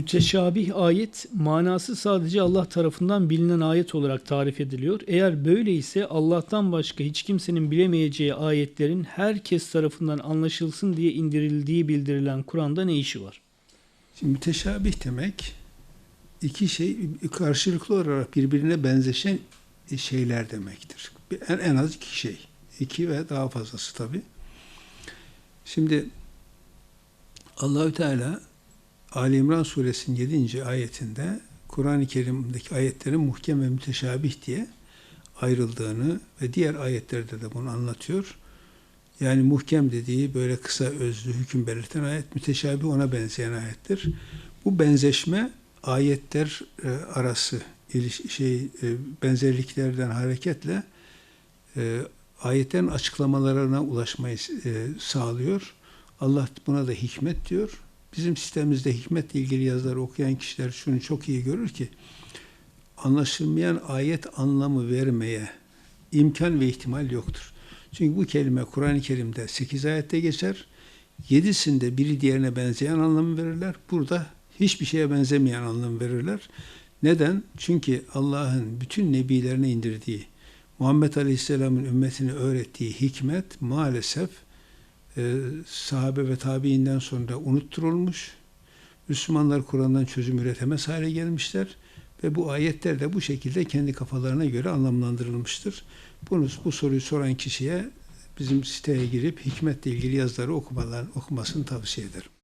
Müteşabih ayet manası sadece Allah tarafından bilinen ayet olarak tarif ediliyor. Eğer böyle ise Allah'tan başka hiç kimsenin bilemeyeceği ayetlerin herkes tarafından anlaşılsın diye indirildiği bildirilen Kur'an'da ne işi var? Şimdi müteşabih demek iki şey karşılıklı olarak birbirine benzeşen şeyler demektir. En, en az iki şey. İki ve daha fazlası tabi. Şimdi Allahü Teala Ali İmran suresinin 7. ayetinde Kur'an-ı Kerim'deki ayetlerin muhkem ve müteşabih diye ayrıldığını ve diğer ayetlerde de bunu anlatıyor. Yani muhkem dediği böyle kısa özlü hüküm belirten ayet, müteşabih ona benzeyen ayettir. Bu benzeşme ayetler e, arası şey e, benzerliklerden hareketle e, ayetlerin açıklamalarına ulaşmayı sağlıyor. Allah buna da hikmet diyor. Bizim sistemimizde hikmetle ilgili yazıları okuyan kişiler şunu çok iyi görür ki anlaşılmayan ayet anlamı vermeye imkan ve ihtimal yoktur. Çünkü bu kelime Kur'an-ı Kerim'de 8 ayette geçer. Yedisinde biri diğerine benzeyen anlamı verirler. Burada hiçbir şeye benzemeyen anlam verirler. Neden? Çünkü Allah'ın bütün nebilerine indirdiği, Muhammed Aleyhisselam'ın ümmetine öğrettiği hikmet maalesef e, sahabe ve tabiinden sonra unutturulmuş. Müslümanlar Kur'an'dan çözüm üretemez hale gelmişler ve bu ayetler de bu şekilde kendi kafalarına göre anlamlandırılmıştır. Bunu, bu soruyu soran kişiye bizim siteye girip hikmetle ilgili yazıları okumalar, okumasını tavsiye ederim.